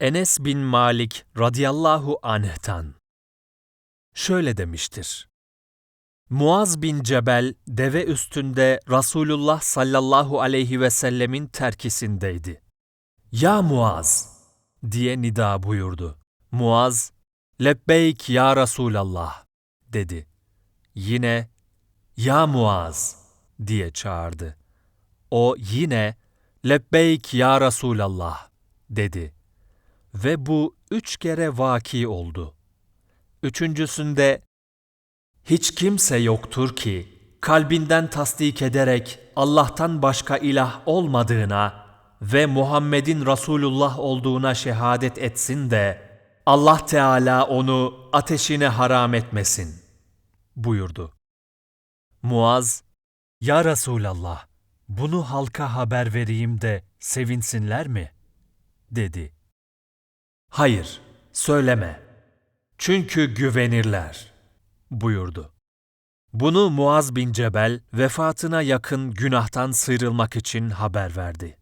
Enes bin Malik radıyallahu anh'tan şöyle demiştir. Muaz bin Cebel deve üstünde Resulullah sallallahu aleyhi ve sellemin terkisindeydi. Ya Muaz diye nida buyurdu. Muaz, lebbeyk ya Resulallah dedi. Yine ya Muaz diye çağırdı. O yine lebbeyk ya Resulallah dedi. Ve bu üç kere vaki oldu. Üçüncüsünde hiç kimse yoktur ki kalbinden tasdik ederek Allah'tan başka ilah olmadığına ve Muhammed'in Resulullah olduğuna şehadet etsin de Allah Teala onu ateşine haram etmesin buyurdu. Muaz, Ya Resulallah, bunu halka haber vereyim de sevinsinler mi? dedi. Hayır, söyleme. Çünkü güvenirler, buyurdu. Bunu Muaz bin Cebel vefatına yakın günahtan sıyrılmak için haber verdi.